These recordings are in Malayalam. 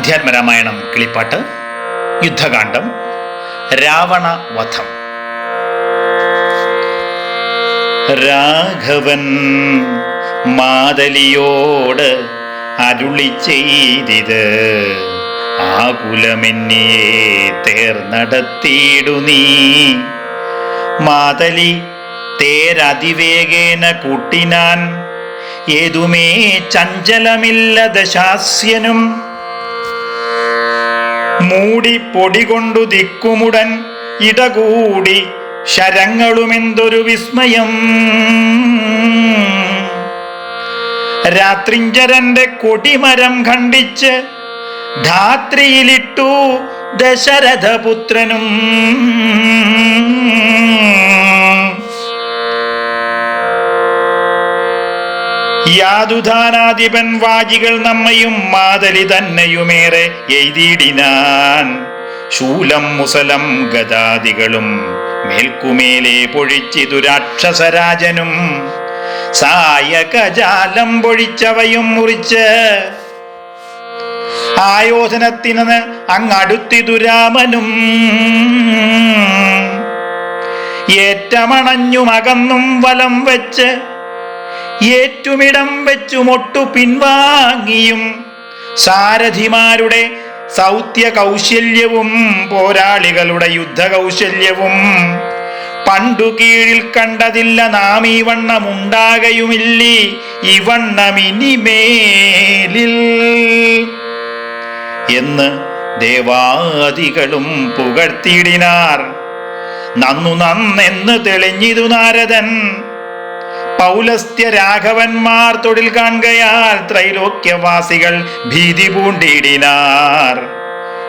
അധ്യാത്മരാമായണം കിളിപ്പാട്ട് യുദ്ധകാന്ഡം രാവണ വധം രാഘവൻ മാതലിയോട് അരുളി ചെയ്തിത് ആകുലമെന്നെ തേർന്നടത്തിയിടു നീ. മാതലി തേരതിവേഗേന കൂട്ടിനാൻ ഏതുമേ ചഞ്ചലമില്ല ദശാസ്യനും. മൂടി പൊടികൊണ്ടു ദിക്കുമുടൻ ഇടകൂടി ശരങ്ങളുമെന്തൊരു വിസ്മയം. രാത്രിഞ്ചരന്റെ കൊടിമരം ഖണ്ഡിച്ച് ധാത്രിയിലിട്ടു ദശരഥപുത്രനും. യാതുധാനാധിപൻ വാജികൾ നമ്മയും മാതലി തന്നെയുമേറെ എഴുതിയിടിനാൻ. ശൂലം മുസലം ഗതാദികളും മേൽക്കുമേലെ പൊഴിച്ചിതു രാക്ഷസരാജനും. സായകജാലം പൊഴിച്ചവയും മുറിച്ച് ആയോധനത്തിന് അങ്ങടുത്തിതു രാമനും. ഏറ്റമണഞ്ഞുമകന്നും വലം വെച്ച് ഏറ്റുമിടം വെച്ചു മൊട്ടു പിൻവാങ്ങിയും സാരഥിമാരുടെ സൗത്യ കൗശല്യവും പോരാളികളുടെ യുദ്ധ കൗശല്യവും പണ്ടു കീഴിൽ കണ്ടതില്ല നാം ഈ വണ്ണമുണ്ടാകയുമില്ലി ഈ വണ്ണമിനിമേലിൽ എന്ന് ദേവാദികളും പുകഴ്ത്തിയിടിനാർ. നന്നു നന്നെന്ന് തെളിഞ്ഞിതു നാരദൻ പൗലസ്ത്യ രാഘവന്മാർ തൊഴിൽ കാണുകയാൽ ത്രൈലോക്യവാസികൾ ഭീതി പൂണ്ടിടിനാർ.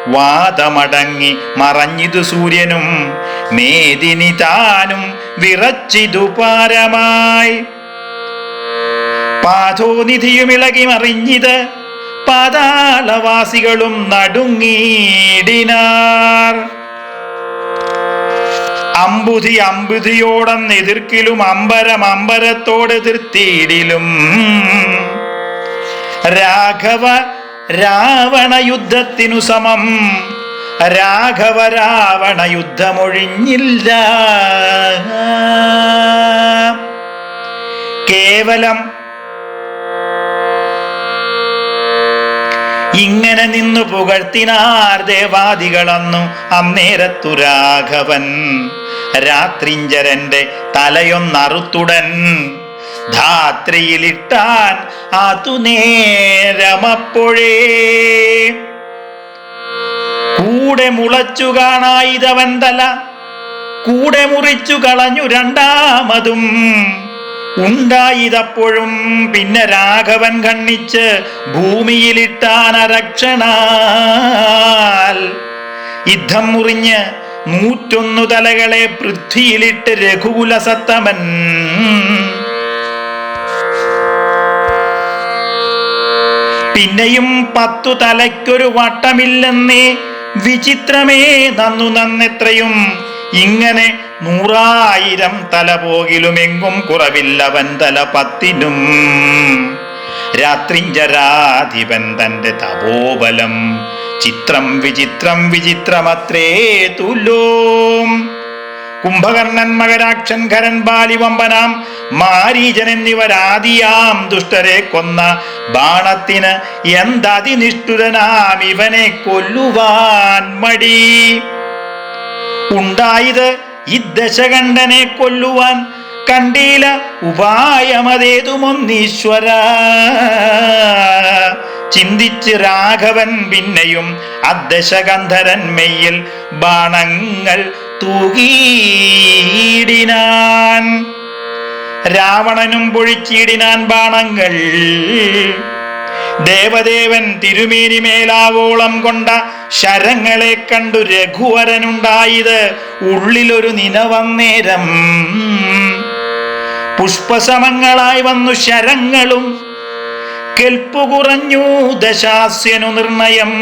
വാദമടങ്ങി മറഞ്ഞിതു സൂര്യനും മേദിനി താനും വിറച്ചിതു പാരമായി. പാഥോനിധിയുമിളകി മറിഞ്ഞിത് പാതാളവാസികളും നടുങ്ങിയിടിനാർ അമ്പുതി അമ്പുതിയോടന്ന് എതിർക്കിലും അമ്പരം അമ്പരത്തോട് എതിർത്തിയിടിലും. രാഘവ രാവണ യുദ്ധത്തിനു സമം. രാഘവ രാവണ യുദ്ധമൊഴിഞ്ഞില്ല. കേവലം ഇങ്ങനെ നിന്നു പുകഴ്ത്തിനാർ ദേവാദികളന്നു അന്നേരത്തു രാഘവൻ. രാത്രിഞ്ചരന്റെ തലയൊന്നറുത്തുടൻ ധാത്രിയിലിട്ടാൻ അതു നേരമപ്പോഴേ കൂടെ മുളച്ചു കാണായിതവൻ തല കൂടെ മുറിച്ചു കളഞ്ഞു രണ്ടാമതും. ഉണ്ടായിതപ്പോഴും പിന്നെ രാഘവൻ കണ്ണിച്ച് ഭൂമിയിലിട്ടാൻ അരക്ഷണാൽ. യുദ്ധം മുറിഞ്ഞ് നൂറ്റൊന്നു തലകളെ പൃഥ്വിയിലിട്ട് രഘുകുല സത്തമൻ പിന്നെയും പത്തു തലയ്ക്കൊരു വട്ടമില്ലെന്നേ വിചിത്രമേ നന്നു നന്നെത്രയും. ഇങ്ങനെ നൂറായിരം തല പോകിലുമെങ്കും കുറവില്ലവൻ തല പത്തിനും. രാത്രിഞ്ചരാധിപൻ തന്റെ തപോബലം ചിത്രം വിചിത്രം വിചിത്രമത്രേ തുല്ലോം കുംഭകർണൻ മകരാക്ഷൻ ഖരൻ ബാലിവമ്പനാം മാരീജൻ എന്നിവരാദിയാം ദുഷ്ടരെ കൊന്ന ബാണത്തിന് എന്തതിനിഷ്ഠുരനാം ഇവനെ കൊല്ലുവാൻ മടി. ഉണ്ടായത് ഇദ്ദശകണ്ഠനെ കൊല്ലുവാൻ കണ്ടീല ഉപായമതേതുമൊന്നീശ്വര. ചിന്തിച്ച് രാഘവൻ പിന്നെയും അദ്ദശകന്ധരൻ മെയ്യിൽ ബാണങ്ങൾ തൂകിയിടിനാൻ. രാവണനും പൊഴിച്ചിടിനാൻ ബാണങ്ങൾ. ദേവദേവൻ തിരുമേനി മേലാവോളം കൊണ്ട ശരങ്ങളെ കണ്ടു രഘുവരനുണ്ടായത് ഉള്ളിലൊരു നിനവന്നേരം. പുഷ്പസമങ്ങളായി വന്നു ശരങ്ങളും കെൽപ്പു കുറഞ്ഞു ദശാസ്യനു നിർണയം.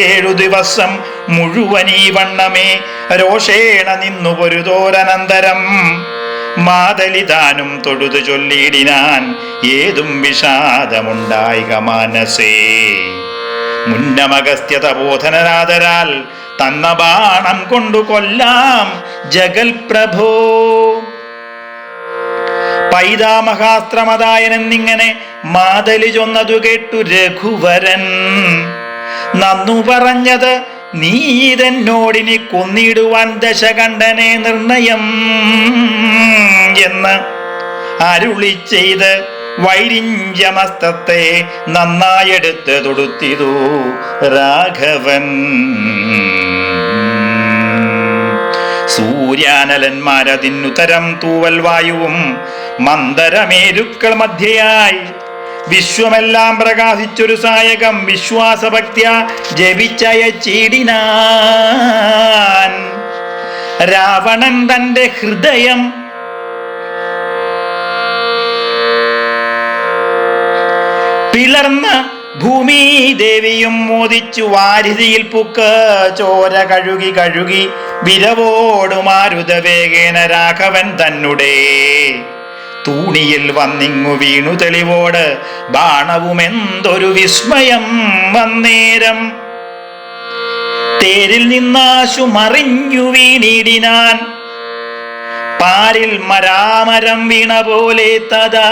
ഏഴു ദിവസം മുഴുവൻ ഈ വണ്ണമേ രോഷേണ നിന്നു പൊരുതോരനന്തരം. മാതലിതാനും തൊഴുതു ചൊല്ലിയിടിനാൻ ഏതും വിഷാദമുണ്ടായിക മാനസേ. മുന്നമഗസ്ത്യത ബോധനരാതരാൽ തന്ന ബാണം കൊണ്ടു കൊല്ലാം ജഗൽ പ്രഭോ. പൈതാമഹാസ്ത്രമതായനെന്നിങ്ങനെ മാതലി ചൊന്നതു കേട്ടു രഘുവരൻ. നന്നു പറഞ്ഞത് നീ ഇതെന്നോടിനി കൊന്നിടുവാൻ ദശകണ്ഠനെ നിർണയം എന്ന് അരുളി ചെയ്ത് വൈരിഞ്ചമസ്തത്തെ നന്നായെടുത്ത് തൊടുത്തിതു രാഘവൻ. സൂര്യാനലന്മാരതിന്നുതരം തൂവൽ വായുവും മന്ദരമേരുക്കൾ മധ്യയായി വിശ്വമെല്ലാം പ്രകാശിച്ചൊരു സായകം വിശ്വാസഭക്തിയ ജപിച്ചയ ചീടിനാൻ. രാവണൻ തന്റെ ഹൃദയം പിളർന്ന ഭൂമി ദേവിയും മോദിച്ചു വാരിതിയിൽ പുക്ക് ചോര കഴുകി കഴുകി വിരവോടുമാരുതവേഗേന രാഘവൻ തന്നുടേ. തൂണിയിൽ വന്നിങ്ങു വീണു തെളിവോട് ബാണവുമെന്തൊരു വിസ്മയം വന്നേരം. തേരിൽ നിന്നാശു മറിഞ്ഞു വീണിടിനാൻ. പാരിൽ മരാമരം വീണ പോലെ തഥാ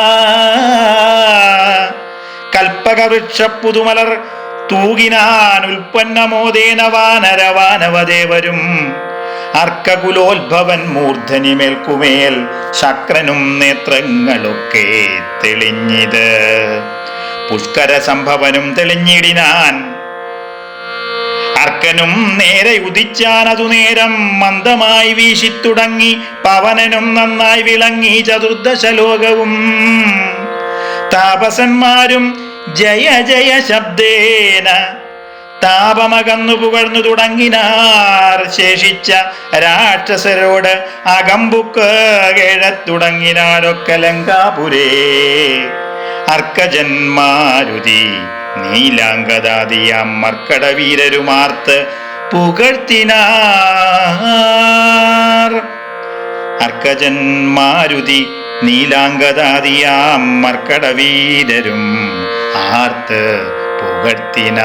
കൽപ്പകവൃക്ഷ പുതുമലർ തൂകിനാൻ ഉൽപ്പന്നമോദേന വാനരവാനവദേവരും അർക്കകുലോത്ഭവൻ മൂർധനി മേൽക്കുമേൽ ശക്രനും നേത്രങ്ങളൊക്കെ തെളിഞ്ഞിത്. പുഷ്കര സംഭവനും തെളിഞ്ഞിടിനാൻ. അർക്കനും നേരെ ഉദിച്ചാനതു നേരം മന്ദമായി വീശിത്തുടങ്ങി പവനനും നന്നായി വിളങ്ങി ചതുർദശ ലോകവും. താപസന്മാരും ജയ ജയ ശബ്ദേന താപമകന്നു പുകഴ്ന്നു തുടങ്ങിനാർ ശേഷിച്ച രാക്ഷസരോട് അകമ്പുക്ക് കേഴത്തുടങ്ങിനാരൊക്കെ ലങ്കാപുരേ. അർക്കജന്മാരുതി നീലാംഗദാദിയാം മർക്കടവീരരുമാർത്ത് പുകഴ്ത്തിനാർ. അർക്കജന്മാരുതി നീലാംഗദാദിയാം മർക്കടവീരരും ആർത്ത് പുകഴ്ത്തിനാർ